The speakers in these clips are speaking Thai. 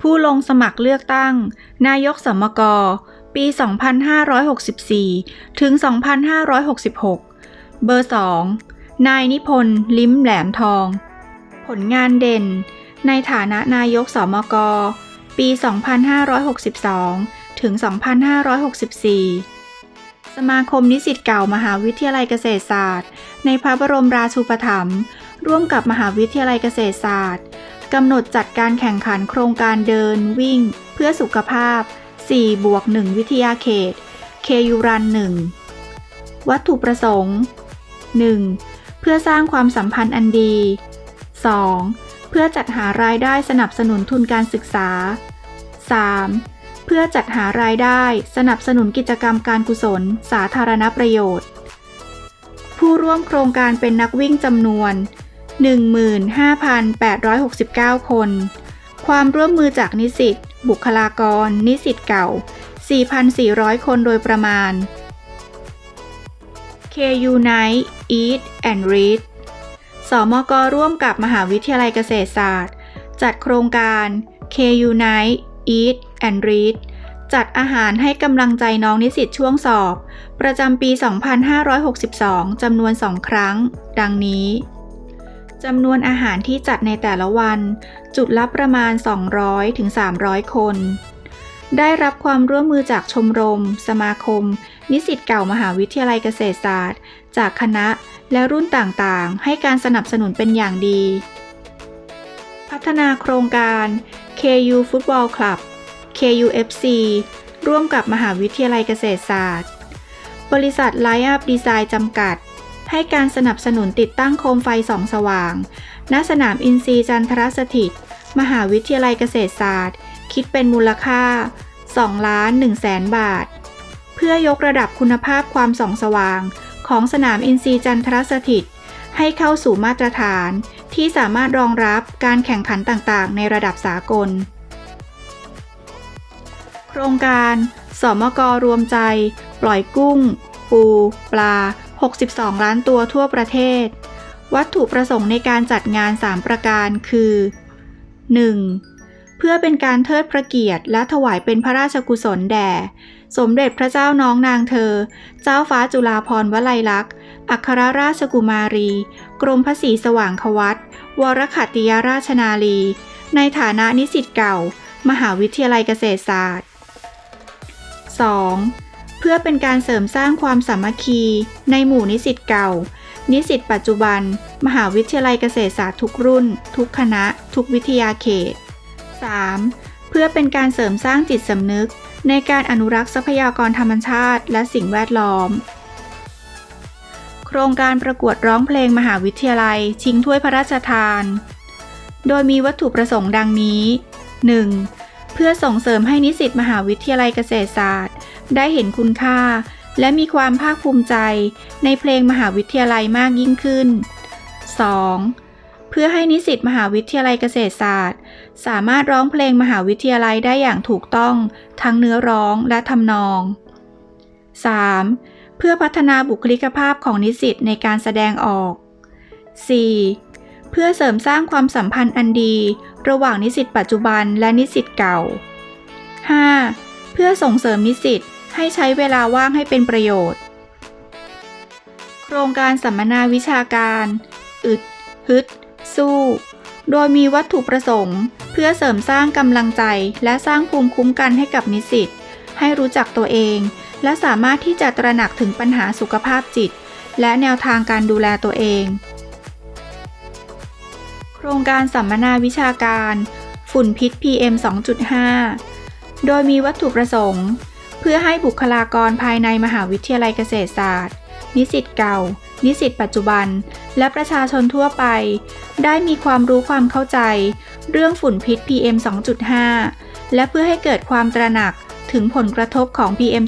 ผู้ลงสมัครเลือกตั้ง นายกสมก ปี 2564 ถึง 2566 เบอร์ 2 นายนิพนธ์ ลิ้มแหลมทอง ผลงานเด่น ในฐานะนายกสมก ปี 2562 ถึง 2564 สมาคมนิสิตเก่ามหาวิทยาลัยเกษตรศาสตร์ ในพระบรมราชูปถัมภ์ร่วมกับมหาวิทยาลัยเกษตรศาสตร์ กำหนดจัดการแข่งขันโครงการเดินวิ่ง เพื่อสุขภาพ 4 บวก 1 วิทยาเขต KU Run 1วัตถุประสงค์ 1. เพื่อสร้างความสัมพันธ์อันดี 2. เพื่อจัดหารายได้สนับสนุนทุนการศึกษา 3. เพื่อจัดหารายได้สนับสนุนกิจกรรมการกุศล สาธารณประโยชน์ ผู้ร่วมโครงการเป็นนักวิ่งจำนวน 15,869 คน ความร่วมมือจากนิสิต บุคลากร นิสิตเก่า 4,400 คนโดยประมาณ KU Night Eat and Read สมกร่วมกับมหาวิทยาลัยเกษตรศาสตร์ จัดโครงการ KU Night Eat and Read จัดอาหารให้กำลังใจน้องนิสิตช่วงสอบ ประจำปี 2562 จำนวน 2 ครั้ง ดังนี้ จำนวนอาหารที่จัดในแต่ละวัน จุดละประมาณ 200-300ถึง300 คน ได้รับความร่วมมือจากชมรม สมาคม นิสิตเก่ามหาวิทยาลัยเกษตรศาสตร์ จากคณะและรุ่นต่างๆ ให้การสนับสนุนเป็นอย่างดี พัฒนาโครงการ KU Football Club KUFC ร่วมกับมหาวิทยาลัยเกษตรศาสตร์ บริษัท Line Up Design จำกัด ให้การสนับสนุนติดตั้งโคมไฟส่องสว่าง ณ สนามอินทรีย์จันทรสถิต มหาวิทยาลัยเกษตรศาสตร์ คิดเป็นมูลค่า2ล้าน1แสนบาท เพื่อยกระดับคุณภาพความส่องสว่าง ของสนามอินทรีย์จันทรสถิต ให้เข้าสู่มาตรฐาน ที่สามารถรองรับการแข่งขันต่างๆ ในระดับสากล โครงการ สมกรวมใจ ปล่อยกุ้ง ปู ปลา 62 ล้านตัวทั่วประเทศ วัตถุประสงค์ในการจัดงาน 3 ประการคือ 1. เพื่อเป็นการเทิดพระเกียรติ และถวายเป็นพระราชกุศลแด่ สมเด็จพระเจ้าน้องนางเธอ เจ้าฟ้าจุฬาภรณ์วลัยลักษณ์ อัครราชกุมารี กรมพระศรีสว่างควัตวรขัตติยราชนาลี ในฐานะนิสิตเก่า มหาวิทยาลัยเกษตรศาสตร์ 2. เพื่อเป็นการเสริมสร้างความสามัคคี ในหมู่นิสิตเก่า นิสิตปัจจุบัน มหาวิทยาลัยเกษตรศาสตร์ทุกรุ่น ทุกคณะ ทุกวิทยาเขต 3. เพื่อเป็นการเสริมสร้างจิตสำนึก ในการอนุรักษ์ทรัพยากรธรรมชาติ และสิ่งแวดล้อม โครงการประกวดร้องเพลงมหาวิทยาลัย ชิงถ้วยพระราชทาน โดยมีวัตถุประสงค์ดังนี้ 1. เพื่อส่งเสริมให้นิสิตมหาวิทยาลัยเกษตรศาสตร์ ได้เห็นคุณค่า และมีความภาคภูมิใจในเพลงมหาวิทยาลัยมากยิ่งขึ้น 2. เพื่อให้นิสิตมหาวิทยาลัยเกษตรศาสตร์ สามารถร้องเพลงมหาวิทยาลัยได้อย่างถูกต้อง ทั้งเนื้อร้องและทำนอง 3. เพื่อพัฒนาบุคลิกภาพของนิสิตในการแสดงออก 4. เพื่อเสริมสร้างความสัมพันธ์อันดี ระหว่างนิสิตปัจจุบันและนิสิตเก่า 5. เพื่อส่งเสริมนิสิต ให้ใช้เวลาว่างให้เป็นประโยชน์ โครงการสัมมนาวิชาการ อึด ฮึด สู้ โดยมีวัตถุประสงค์ เพื่อเสริมสร้างกำลังใจและสร้างภูมิคุ้มกันให้กับนิสิตให้รู้จักตัวเอง และสามารถที่จะตระหนักถึงปัญหาสุขภาพจิต และแนวทางการดูแลตัวเอง โครงการสัมมนาวิชาการ ฝุ่นพิษ PM 2.5 โดยมีวัตถุประสงค์ เพื่อให้บุคลากรภายในมหาวิทยาลัยเกษตรศาสตร์ นิสิตเก่า นิสิตปัจจุบัน และประชาชนทั่วไป ได้มีความรู้ความเข้าใจ เรื่องฝุ่นพิษ PM 2.5 และเพื่อให้เกิดความตระหนักถึงผลกระทบของ PM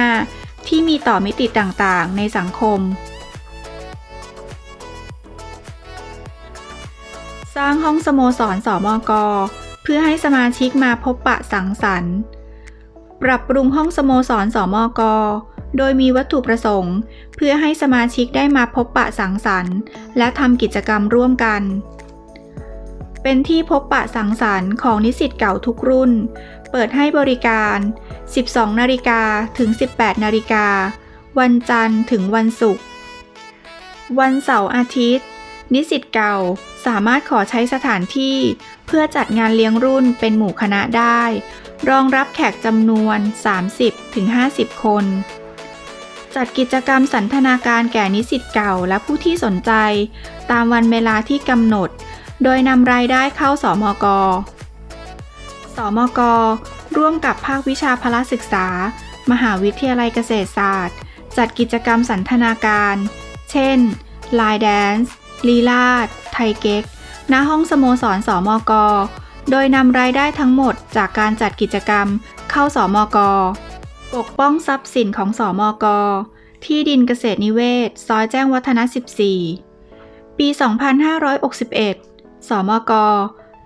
2.5 ที่มีต่อมิติต่างๆ ในสังคม สร้างห้องสโมสรสมอกเพื่อให้สมาชิกมาพบปะสังสรรค์ ปรับปรุงห้องสโมสรสมกโดยมีวัตถุประสงค์ เพื่อให้สมาชิกได้มาพบปะสังสรรค์ และทำกิจกรรมร่วมกัน เป็นที่พบปะสังสรรค์ของนิสิตเก่าทุกรุ่น เปิดให้บริการ 12 นาฬิกาถึง 18 นาฬิกา วันจันทร์ถึงวันศุกร์ วันเสาร์อาทิตย์ นิสิตเก่าสามารถขอใช้สถานที่ เพื่อจัดงานเลี้ยงรุ่นเป็นหมู่คณะได้ รองรับแขกจำนวน 30-50 คน จัดกิจกรรมสันทนาการแก่นิสิตเก่าและผู้ที่สนใจ ตามวันเวลาที่กำหนด โดยนำรายได้เข้าสมก สมก ร่วมกับภาควิชาพละศึกษา มหาวิทยาลัยเกษตรศาสตร์ จัดกิจกรรมสันทนาการ เช่น ลายแดนซ์ลีลาด ไทยเก๊ก ณ ห้องสโมสรสมก โดยนำรายได้ทั้งหมดจากการจัดกิจกรรมเข้าสมก ปกป้องทรัพย์สินของสมก ที่ดินเกษตรนิเวศ ซอยแจ้งวัฒนะ 14 ปี 2561 สมก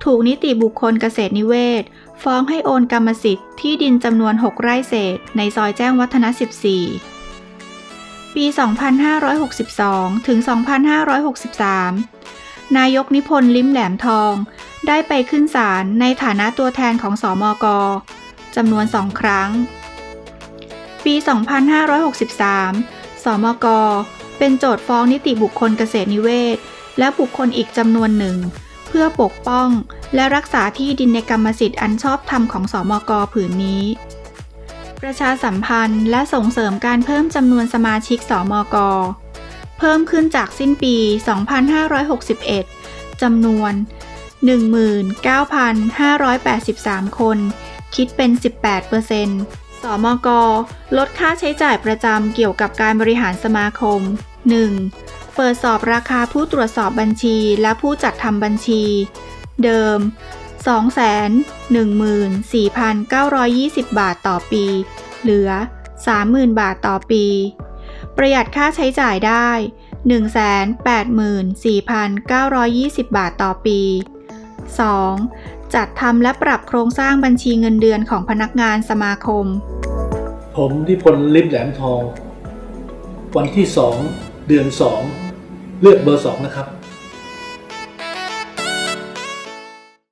ถูกนิติบุคคลเกษตรนิเวศ ฟ้องให้โอนกรรมสิทธิ์ที่ดินจำนวน 6 ไร่เศษ ในซอยแจ้งวัฒนะ 14 ปี 2562 ถึง 2563 นายกนิพนธ์ลิ้มแหลมทอง ได้ไปขึ้นศาลในฐานะตัวแทนของสอมกจำนวนสองครั้ง ปี 2563 สมก เป็นโจทย์ฟ้องนิติบุคคลเกษตรนิเวศ และบุคคลอีกจำนวนหนึ่ง เพื่อปกป้องและรักษาที่ดินในกรรมสิทธิ์อันชอบธรรมของสมกผืนนี้ ประชาสัมพันธ์และส่งเสริมการเพิ่มจำนวนสมาชิกสมก เพิ่มขึ้นจากสิ้นปี 2561จำนวน 19,583 คน คิดเป็น 18%สมก ลดค่าใช้จ่ายประจำเกี่ยวกับการบริหารสมาคม 1. เปิดสอบราคาผู้ตรวจสอบบัญชีและผู้จัดทำบัญชี เดิม 214,920 บาทต่อปี เหลือ 30,000 บาทต่อปี ประหยัดค่าใช้จ่ายได้ 184,920 บาทต่อปี 2. จัดทำและปรับโครงสร้างบัญชีเงินเดือนของพนักงานสมาคม ผมนิพนธ์ลิมแหลมทอง วันที่สองเดือนสองเลือกเบอร์สองนะครับ